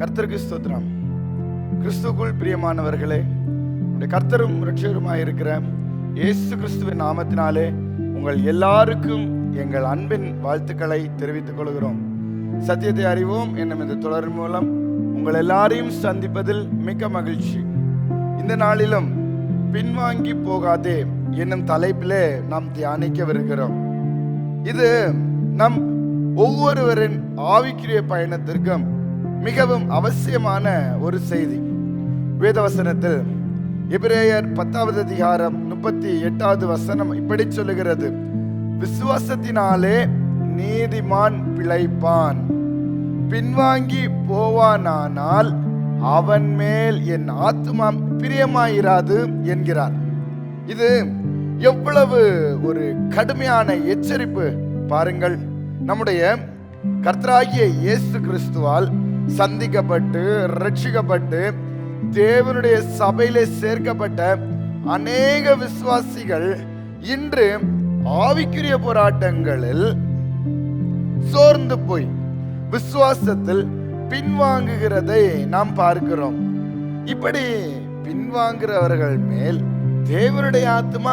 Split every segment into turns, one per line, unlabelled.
கர்த்தருக்கு ஸ்தோத்திரம் கிறிஸ்துக்குள் பிரியமானவர்களே இந்த கர்த்தரும் ரட்சகருமாய் இருக்கிற இயேசு கிறிஸ்துவின் நாமத்தினாலே உங்கள் எல்லாருக்கும் எங்கள் அன்பின் வாழ்த்துக்களை தெரிவித்துக் கொள்கிறோம் சத்தியத்தை அறிவோம் என்னும் இந்த தொடர் மூலம் உங்கள் எல்லாரையும் சந்திப்பதில் மிக்க மகிழ்ச்சி இந்த நாளிலும் பின்வாங்கி போகாதே என்னும் தலைப்பிலே நாம் தியானிக்க வருகிறோம் இது நம் ஒவ்வொருவரின் ஆவிக்குரிய பயணத்திற்கும் மிகவும் அவசியமான ஒரு செய்தி வேதவசனத்தில் எபிரேயர் பத்தாவது அதிகாரம் முப்பத்தி எட்டாவது வசனம் இப்படி சொல்லுகிறது விசுவாசத்தினாலே நீதிமான் பிழைப்பான் பின்வாங்கி போவானானால் அவன் மேல் என் ஆத்மா பிரியமாயிராது என்கிறார் இது எவ்வளவு ஒரு கடுமையான எச்சரிப்பு பாருங்கள் நம்முடைய கர்த்தராகிய இயேசு கிறிஸ்துவால் சந்திக்கப்பட்டு ரட்சிக்கப்பட்டு தேவனுடைய சபையிலே சேர்க்கப்பட்ட அநேக விசுவாசிகள் இன்று ஆவிக்குரிய போராட்டங்களில் சோர்ந்து போய் விசுவாசத்தில் பின்வாங்குகிறதை நாம் பார்க்கிறோம் இப்படி பின்வாங்குறவர்கள் மேல் தேவனுடைய ஆத்மா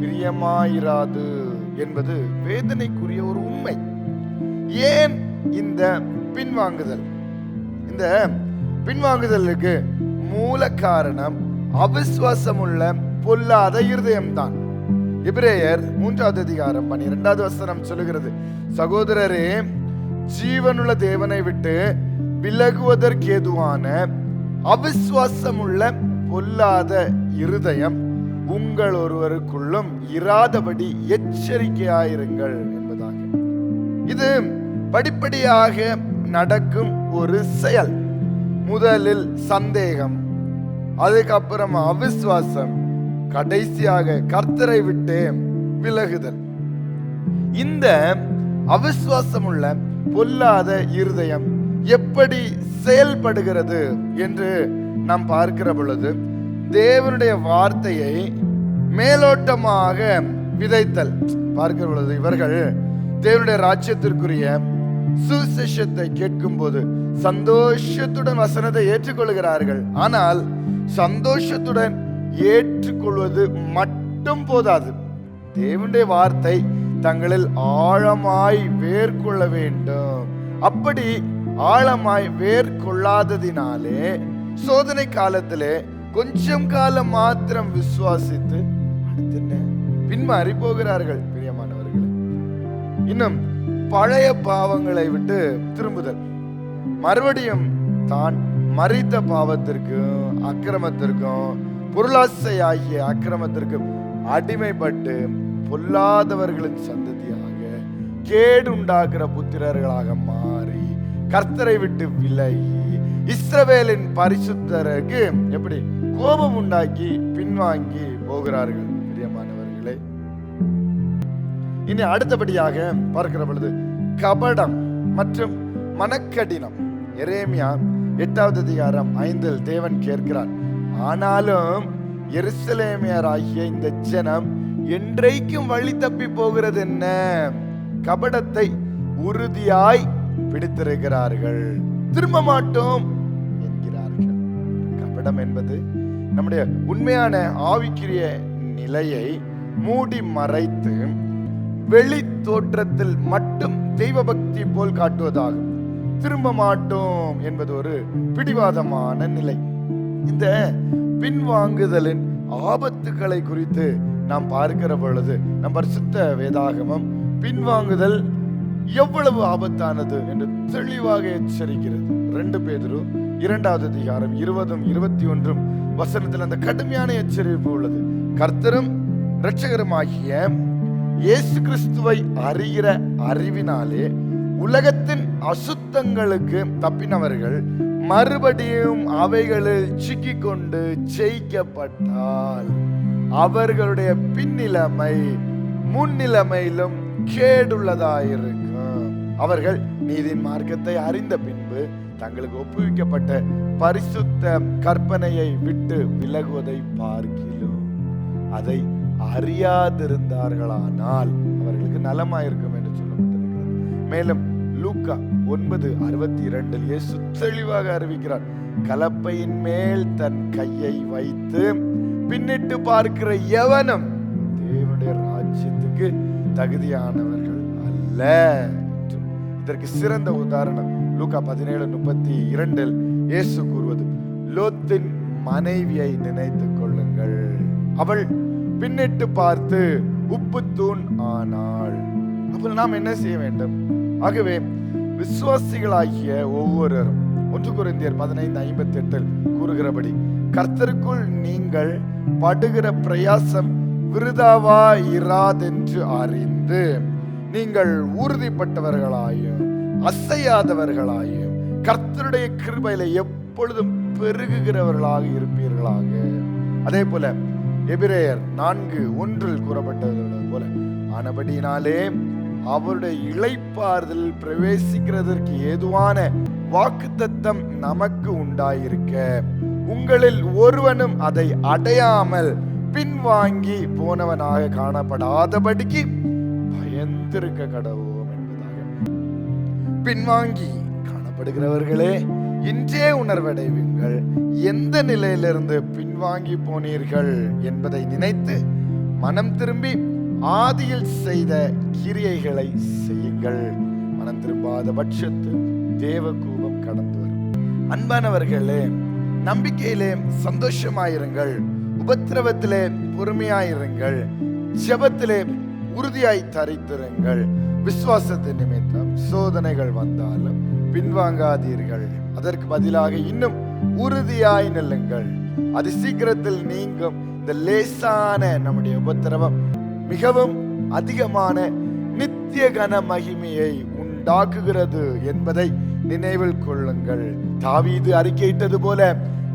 பிரியமாயிராது என்பது வேதனைக்குரிய ஒரு உண்மை ஏன் இந்த பின்வாங்குதல் இந்த பின்வாங்குதலுக்கு மூல காரணம் உள்ள பொல்லாத இருதயம்தான் இப்ரேயர் மூன்றாவது அதிகாரம் பன்னிரெண்டாவது வசனம் சொல்லுகிறது சகோதரரே ஜீவனுள்ள தேவனை விட்டு விலகுவதற்கேதுவான உள்ள பொல்லாத இருதயம் உங்கள் ஒருவருக்குள்ளும் இராதபடி எச்சரிக்கையாயிருங்கள் என்பதாக இது படிப்படியாக நடக்கும் ஒரு செயல் முதலில் சந்தேகம் அதுக்கப்புறம் அவிஸ்வாசம் கடைசியாக கர்த்தரை விட்டு விலகுதல் இந்த அவிஸ்வாசம் உள்ள பொல்லாத இருதயம் எப்படி செயல்படுகிறது என்று நாம் பார்க்கிற பொழுது தேவனுடைய வார்த்தையை மேலோட்டமாக விதைத்தல் பார்க்கிற பொழுது இவர்கள் தேவனுடைய ராஜ்யத்திற்குரிய சுசிஷத்தை கேட்கும் போது சந்தோஷத்துடன் வசனத்தை ஏற்றுக்கொள்கிறார்கள் ஆனால் சந்தோஷத்துடன் ஏற்றுக்கொள்வது மட்டும் போதாது தேவனுடைய வார்த்தை தங்களில் ஆழமாய் வேர்கொள்ள வேண்டும் அப்படி ஆழமாய் வேர்கொள்ளாததினாலே சோதனை காலத்திலே கொஞ்சம் காலம் மாத்திரம் விசுவாசித்து பின்மாறி போகிறார்கள் பிரியமானவர்கள் இன்னும் பழைய பாவங்களை விட்டு திரும்புதல் மறுபடியும் தான் மறித்த பாவத்திற்கும் அக்கிரமத்திற்கும் பொருளாசை ஆகிய அக்கிரமத்திற்கும் அடிமைப்பட்டு பொல்லாதவர்களின் சந்ததியாக கேடு உண்டாக்குற புத்திரர்களாக மாறி கர்த்தரை விட்டு விலகி இஸ்ரவேலின் பரிசுத்தருக்கு எப்படி கோபம் உண்டாக்கி பின்வாங்கி போகிறார்கள் பிரியமானவர்களே இனி அடுத்தபடியாக பார்க்கிற பொழுது கபடம் மற்றும் மனக்கடினம் எரேமியா எட்டாவது அதிகாரம் ஐந்தில் தேவன் கேட்கிறார் ஆனாலும் ஆகிய இந்த ஜனம் என்றைக்கும் வழி தப்பி போகிறது என்ன கபடத்தை உறுதியாய் பிடித்திருக்கிறார்கள் திரும்ப மாட்டோம் என்கிறார்கள் கபடம் என்பது நம்முடைய உண்மையான ஆவிக்குரிய நிலையை மூடி மறைத்து வெளி தோற்றத்தில் மட்டும் தெய்வ பக்தி போல் காட்டுவதாகும் திரும்ப மாட்டோம் என்பது ஒரு பிடிவாதமான நிலை இந்த பின்வாங்குதலின் ஆபத்துக்களை குறித்து நாம் பார்க்கிற பொழுது நம் பரிசுத்த வேதாகமம் பின்வாங்குதல் எவ்வளவு ஆபத்தானது என்று தெளிவாக எச்சரிக்கிறது ரெண்டு பேரும் இரண்டாவது அதிகாரம் இருபதும் இருபத்தி ஒன்றும் வசனத்தில் அந்த கடுமையான எச்சரிப்பு உள்ளது கர்த்தரும் இரட்சகருமாகிய இயேசு கிறிஸ்துவை அறிகிற அறிவினாலே உலகத்தின் அசுத்தங்களுக்கு தப்பினவர்கள் மறுபடியும் அவைகளில் சிக்கிக்கொண்டு ஜெயிக்கப்பட்டால் அவர்களுடைய பின்னிலைமை முன்னிலைமையிலும் கேடுள்ளதாயிருக்கும் அவர்கள் நீதி மார்க்கத்தை அறிந்த பின்பு தங்களுக்கு ஒப்புவிக்கப்பட்ட பரிசுத்த கற்பனையை விட்டு விலகுவதை பார்க்கிலும் அதை அறியாதிருந்தார்களானால் அவர்களுக்கு நலமாயிருக்கும் என்று சொல்லப்பட்டிருக்கிறது மேலும் லூக்கா ஒன்பது அறுபத்தி இரண்டில் இயேசு தெளிவாக அறிவிக்கிறார் கலப்பையின் மேல் தன் கையை வைத்து பின்னிட்டு பார்க்கிற எவனும் தேவனுடைய ராஜ்யத்துக்கு தகுதியானவர்கள் அல்ல இதற்கு சிறந்த உதாரணம் லூக்கா பதினேழு முப்பத்தி இரண்டில் இயேசு கூறுவது லோத்தின் மனைவியை நினைத்து கொள்ளுங்கள் அவள் பின்னிட்டு பார்த்து உப்பு தூண் ஆனாள் அப்போ நாம் என்ன செய்ய வேண்டும் ஆகவே விசுவாசிகளாகிய ஒவ்வொருவரும் ஒன்று குறைந்தியர் பதினைந்து ஐம்பத்தி எட்டில் கூறுகிறபடி கர்த்தருக்குள் நீங்கள் படுகிற பிரயாசம் விருதாவா இராதென்று அறிந்து நீங்கள் உறுதிப்பட்டவர்களாயும் அசையாதவர்களாயும் கர்த்தருடைய கிருபையில எப்பொழுதும் பெருகுகிறவர்களாக இருப்பீர்களாக அதே போல எபிரேயர் நான்கு ஒன்றில் கூறப்பட்டது போல ஆனபடியினாலே அவருடைய இழைப்பாறுதல் பிரவேசிக்கிறதற்கு ஏதுவான வாக்குத்தத்தம் நமக்கு உண்டாயிருக்க உங்களில் ஒருவனும் அதை அடையாமல் பின்வாங்கி போனவனாக காணப்படாதபடிக்கு பயந்திருக்க கடவுள் பின்வாங்கி காணப்படுகிறவர்களே இன்றே உணர்வடைவீங்கள் எந்த நிலையிலிருந்து பின்வாங்கி போனீர்கள் என்பதை நினைத்து மனம் திரும்பி ஆதியில் செய்த கிரியைகளை செய்யுங்கள் மனம் திரும்பாத பட்சத்தில் தேவ கடந்து வரும் அன்பானவர்களே நம்பிக்கையிலே சந்தோஷமாயிருங்கள் உபத்திரவத்திலே பொறுமையாயிருங்கள் ஜபத்திலே உறுதியாய் தரித்திருங்கள் விசுவாசத்தை நிமித்தம் சோதனைகள் வந்தாலும் பின்வாங்காதீர்கள் அதற்கு பதிலாக இன்னும் உறுதியாய் நெல்லுங்கள் அது சீக்கிரத்தில் நீங்கும் இந்த லேசான நம்முடைய உபத்திரவம் மிகவும் அதிகமான நித்திய கன மகிமையை உண்டாக்குகிறது என்பதை நினைவில் கொள்ளுங்கள் தாவீது அறிக்கையிட்டது போல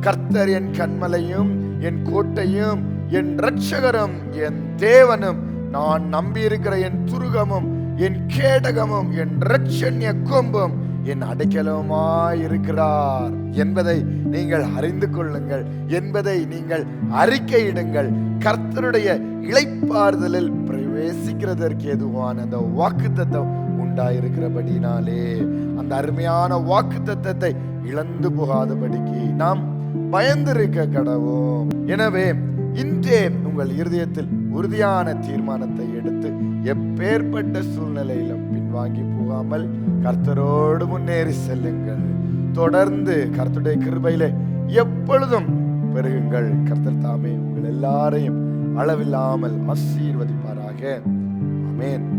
கர்த்தர் என் கண்மலையும் என் கோட்டையும் என் ரட்சகரும் என் தேவனும் நான் நம்பியிருக்கிற என் துருகமும் என் கேடகமும் என் ரட்சண்ய கொம்பும் என் அடைக்கலமாயிருக்கிறார் என்பதை நீங்கள் அறிந்து கொள்ளுங்கள் என்பதை நீங்கள் அறிக்கையிடுங்கள் கர்த்தருடைய இழைப்பாறுதலில் பிரவேசிக்கிறதற்கு எதுவான அந்த வாக்கு உண்டாயிருக்கிறபடினாலே அந்த அருமையான வாக்கு இழந்து போகாதபடிக்கு நாம் பயந்திருக்க கடவோம் எனவே இன்றே உங்கள் இருதயத்தில் உறுதியான தீர்மானத்தை எடுத்து எப்பேற்பட்ட சூழ்நிலையிலும் பின்வாங்கி போகாமல் கர்த்தரோடு முன்னேறி செல்லுங்கள் தொடர்ந்து கர்த்தருடைய கிருபையில எப்பொழுதும் பெருகுங்கள் கர்த்தர் தாமே உங்கள் எல்லாரையும் அளவில்லாமல் ஆசீர்வதிப்பாராக அமேன்